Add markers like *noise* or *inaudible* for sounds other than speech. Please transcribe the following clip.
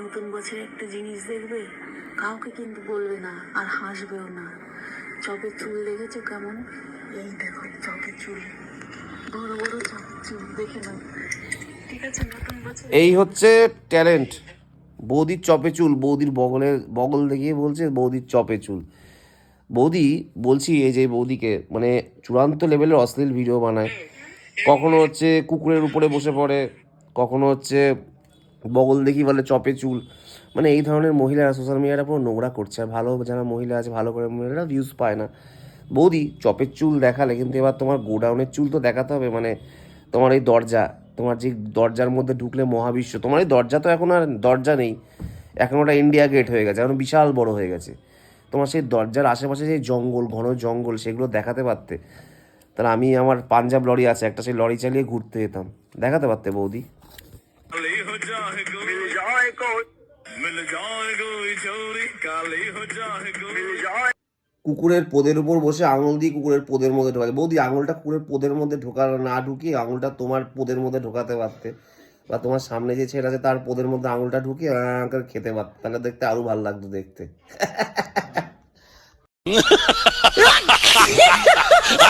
নতুন বছরে একটা জিনিস দেখবে, কাউকে কিন্তু বলবে না আর হাসবেও না। চপের চুল দেখেছ কেমন? এই দেখো চপের চুল। বড় বড় চপের চুল, দেখে নাও। ঠিক আছে, নতুন বছর এই হচ্ছে ট্যালেন্ট। বৌদির চপে চুল, বৌদির বগলের বগল দেখিয়ে বলছে বৌদির চপে চুল। বৌদি, বলছি এই যে বৌদিকে মানে চূড়ান্ত লেভেলের অশ্লীল ভিডিও বানায়। কখনো হচ্ছে কুকুরের উপরে বসে পড়ে, কখনো হচ্ছে বগল দেখি বলে, চপে চুল। মানে এই ধরনের মহিলারা সোশ্যাল মিডিয়াটা পুরো নোংরা করছে। আর ভালো যারা মহিলা আছে, ভালো করে মহিলারা ভিউজ পায় না। বৌদি, চপের চুল দেখালে, কিন্তু এবার তোমার গোডাউনের চুল তো দেখাতে হবে। মানে তোমার এই দরজা, তোমার যে দরজার মধ্যে ঢুকলে মহাবিশ্ব, তোমার এই দরজা তো এখন আর দরজা নেই। এখন ওটা ইন্ডিয়া গেট হয়ে গেছে, এখন বিশাল বড় হয়ে গেছে। তোমার সেই দরজার আশেপাশে যে জঙ্গল, ঘন জঙ্গল, সেগুলো দেখাতে পারতে। তাহলে আমি আমার পাঞ্জাব লরি আছে, একটা সেই লরি চালিয়ে ঘুরতে যেতাম। দেখাতে পারতে বৌদি? मिल जाए कोई मिल जाए कोई चोरी काली हो जाए गो मिल जाए কুকুরের পোদের উপর বসে আঙুল দিয়ে কুকুরের পোদের মধ্যে ঢোকাতে বৌদি আঙুলটা কুকুরের পোদের মধ্যে ঢোকা না ঢুকিয়ে আঙুলটা তোমার পোদের মধ্যে ঢোকাতে পারতে বা তোমার সামনে যে ছেলে আছে তার পোদের মধ্যে আঙুলটা ঢুকিয়ে আহ করে খেতে পারতে তাহলে দেখতে আরো ভালো লাগতো দেখতে *laughs* *laughs*